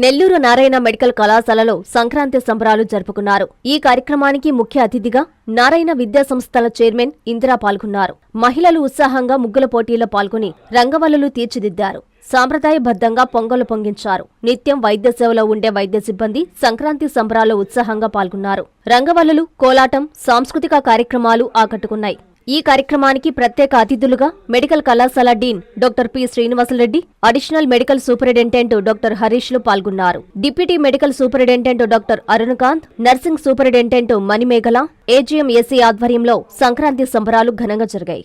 Nellore Narayana medical కళాశాలలో సంక్రాంతి సంబరాలు జరుపుకున్నారు. ఈ కార్యక్రమానికి ముఖ్య అతిథిగా నారాయణ విద్యా సంస్థల చైర్మన్ ఇందిరా పాల్గొన్నారు. మహిళలు ఉత్సాహంగా ముగ్గుల పోటీల్లో పాల్గొని రంగవల్లులు తీర్చిదిద్దారు. సాంప్రదాయబద్ధంగా పొంగలు పొంగించారు. నిత్యం వైద్య సేవలో ఉండే వైద్య సిబ్బంది సంక్రాంతి సంబరాల్లో ఉత్సాహంగా పాల్గొన్నారు. రంగవల్లులు కోలాటం సాంస్కృతిక కార్యక్రమాలు ఆకట్టుకున్నాయి. ఈ కార్యక్రమానికి ప్రత్యేక అతిథులుగా మెడికల్ కళాశాల dean doctor P Srinivasa Reddy additional medical superintendent doctor హరీష్లు పాల్గొన్నారు. Deputy medical superintendent doctor Arunakanth nursing superintendent Manimeghala AGM SC ఆధ్వర్యంలో సంక్రాంతి సంబరాలు ఘనంగా జరిగాయి.